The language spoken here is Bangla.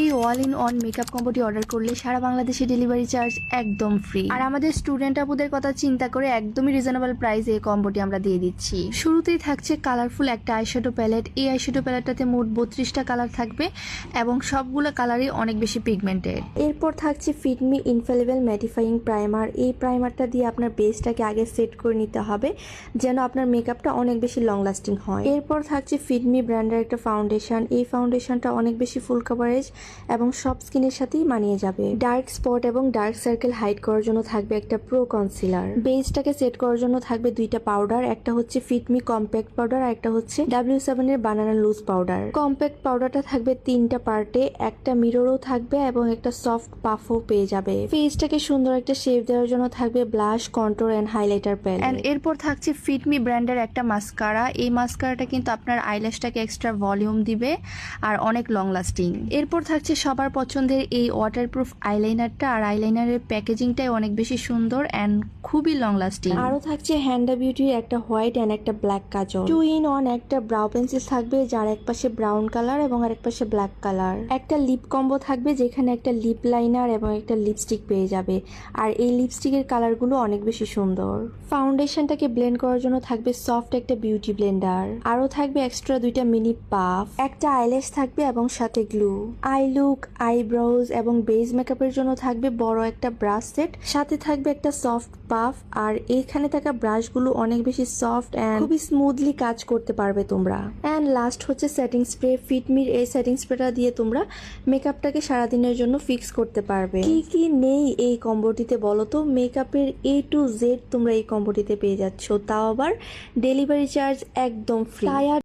এই অল ইন অন মেকআপ কম্বোটি অর্ডার করলে সারা বাংলাদেশে ডেলিভারি চার্জ একদম ফ্রি আর আমাদের স্টুডেন্ট আপুদের কথা চিন্তা করে একদমই রিজনেবল প্রাইসে এই কম্বোটি আমরা দিয়ে দিচ্ছি। শুরুতেই থাকছে কালারফুল একটা আইশ্যাডো প্যালেট এই আইশ্যাডো প্যালেটটাতে মোট বত্রিশটা কালার থাকবে এবং সবগুলো কালারই অনেক বেশি পিগমেন্টেড এরপর থাকছে ফিটমি ইনফেলেবল ম্যাটিফাইং প্রাইমার এই প্রাইমারটা দিয়ে আপনার বেসটাকে আগে সেট করে নিতে হবে যেন আপনার মেকআপটা অনেক বেশি লং লাস্টিং হয়। এরপর থাকছে ফিটমি ব্র্যান্ডের একটা ফাউন্ডেশন এই ফাউন্ডেশনটা অনেক বেশি ফুল কাভারেজ এবং সব স্কিনের সাথেই মানিয়ে যাবে। ডার্ক স্পট এবং ডার্ক সার্কেল হাইড করার জন্য থাকবে একটা প্রো কনসিলার। বেসটাকে সেট করার জন্য থাকবে দুইটা পাউডার, একটা হচ্ছে ফিটমি কম্প্যাক্ট পাউডার আর একটা হচ্ছে ডাব্লিউ সেভেন এর বানানা লুজ পাউডার। কম্প্যাক্ট পাউডারটা থাকবে তিনটা পার্টে, একটা মিররও থাকবে এবং একটা সফট পাফও পেয়ে যাবে। ফেসটাকে সুন্দর একটা শেপ দেওয়ার জন্য থাকবে blush, control and highlighter palette and এরপর থাকছে ফিটমি ব্র্যান্ডের একটা মাস্কারা। এই মাস্কারাটা কিন্তু আপনার আইল্যাশটাকে এক্সট্রা ভলিউম দিবে আর অনেক লং লাস্টিং। এরপর থাকছে সবার পছন্দের এই ওয়াটারপ্রুফ আইলাইনারটা আর আইলাইনারের প্যাকেজিংটাই অনেক বেশি সুন্দর অ্যান্ড খুবই লং লাস্টিং আরও থাকছে হ্যান্ডা বিউটির একটা হোয়াইট অ্যান্ড একটা black Kajal. Two in one একটা ব্রাউ পেন্সিল থাকবে, যার এক পাশে ব্রাউন কালার এবং আরেক পাশে ব্ল্যাক কালার একটা লিপ কম্বো থাকবে, যেখানে একটা লিপ লাইনার এবং একটা লিপস্টিক পেয়ে যাবে। আর এই লিপস্টিকের কালারগুলো অনেক বেশি সুন্দর। ফাউন্ডেশনটাকে ব্লেন্ড করার জন্য থাকবে সফট একটা বিউটি ব্লেন্ডার আরও থাকবে এক্সট্রা দুইটা মিনি পাফ একটা আইল্যাশ থাকবে এবং সাথে গ্লু আই লুক আইব্রোজ এবং বেজ মেকআপের জন্য থাকবে বড় একটা ব্রাশ সেট। সাথে থাকবে একটা সফট পাফ আর এখানে থাকা ব্রাশগুলো অনেক বেশি সফট অ্যান্ড খুবই স্মুথলি কাজ করতে পারবে তোমরা। অ্যান্ড লাস্ট হচ্ছে সেটিং স্প্রে ফিটমির এই সেটিং স্প্রেটা দিয়ে তোমরা মেকআপটাকে সারাদিনের জন্য ফিক্স করতে পারবে। কি কি নেই এই কম্বোটিতে বলো তো? মেকআপের এ টু জেড তোমরা এই কম্বোটিতে পেয়ে যাচ্ছ। তাও আবার ডেলিভারি চার্জ একদম ফ্রি